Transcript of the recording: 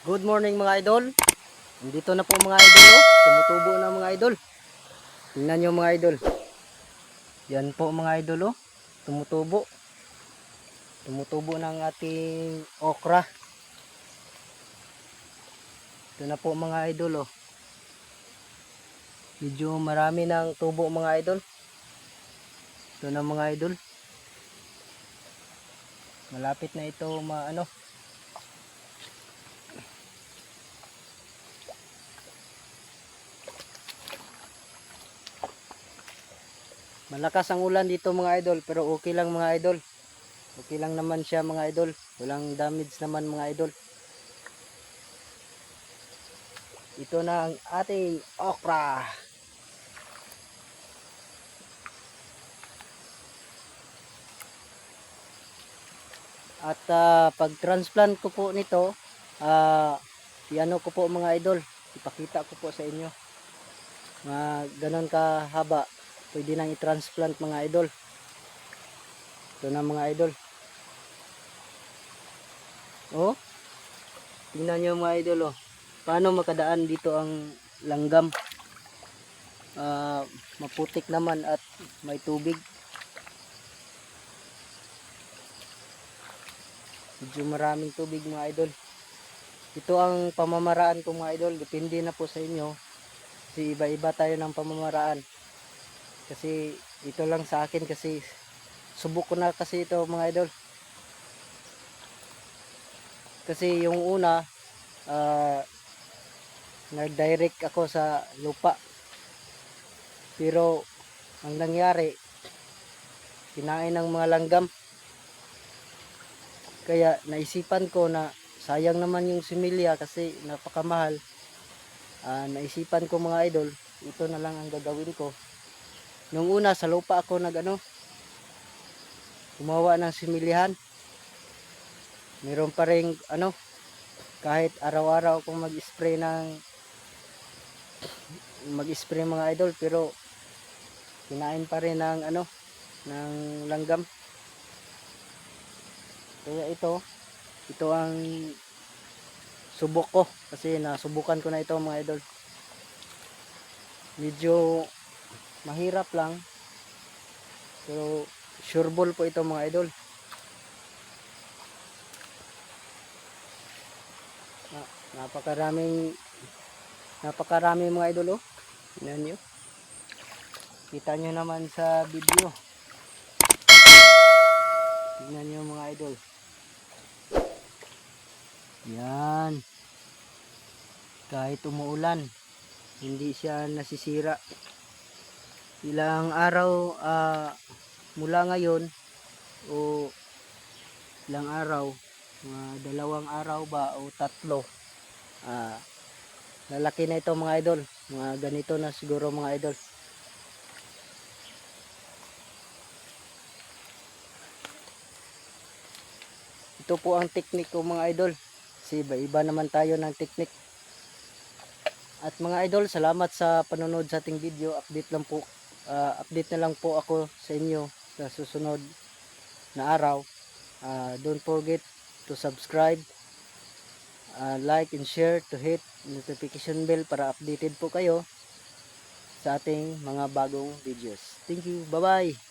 Good morning mga idol. Nandito na po mga idol oh. Tumutubo na mga idol. Tingnan nyo mga idol. Yan po mga idol oh. Tumutubo. Tumutubo ng ating okra. Ito na po mga idol oh. Medyo marami ng tubo mga idol. Ito na mga idol. Malapit na ito maano Malakas ang ulan dito mga idol pero okay lang mga idol. Okay lang naman siya mga idol. Walang damage naman mga idol. Ito na ang ating okra. At ah, pag transplant ko po nito, ah iano ko po mga idol. Ipakita ko po sa inyo. Mga ganon kahaba pwede nang i-transplant mga idol. Ito na mga idol. Oh tingnan nyo mga idol oh. Paano makadaan dito ang langgam? Ah, maputik naman at may tubig. Medyo maraming tubig mga idol. Ito ang pamamaraan ko mga idol. Depende na po sa inyo. Kasi iba-iba tayo ng pamamaraan kasi ito lang sa akin kasi subok ko na kasi ito mga idol. Kasi yung una ah, nag-direct ako sa lupa. Pero ang nangyari kinain ng mga langgam. Kaya naisipan ko na sayang naman yung similya kasi napakamahal. Ah, naisipan ko mga idol ito na lang ang gagawin ko Nung una sa lupa ako nag ano, gumawa ng similihan. Meron pa rin ano, kahit araw-araw akong mag-spray ng mag-spray mga idol pero kinain pa rin ng ano ng langgam. Kaya ito, ito ang subok ko kasi nasubukan ko na ito mga idol. Medyo mahirap lang. Pero sureball po ito mga idol. Na, napakaraming napakaraming mga idol oh. Tingnan nyo kita nyo naman sa video. Tingnan nyo mga idol. Yan. Kahit umuulan hindi siya nasisira ilang araw ah, mula ngayon o ilang araw mga dalawang araw ba o tatlo ah, lalaki na ito mga idol. Mga ganito na siguro mga idol. Ito po ang teknik ko mga idol. Kasi iba, iba naman tayo ng teknik. At mga idol salamat sa panonood sa ating video. Update lang po ah, update na lang po ako sa inyo sa susunod na araw. Ah, don't forget to subscribe, ah, like and share to hit notification bell para updated po kayo sa ating mga bagong videos. Thank you. Bye-bye.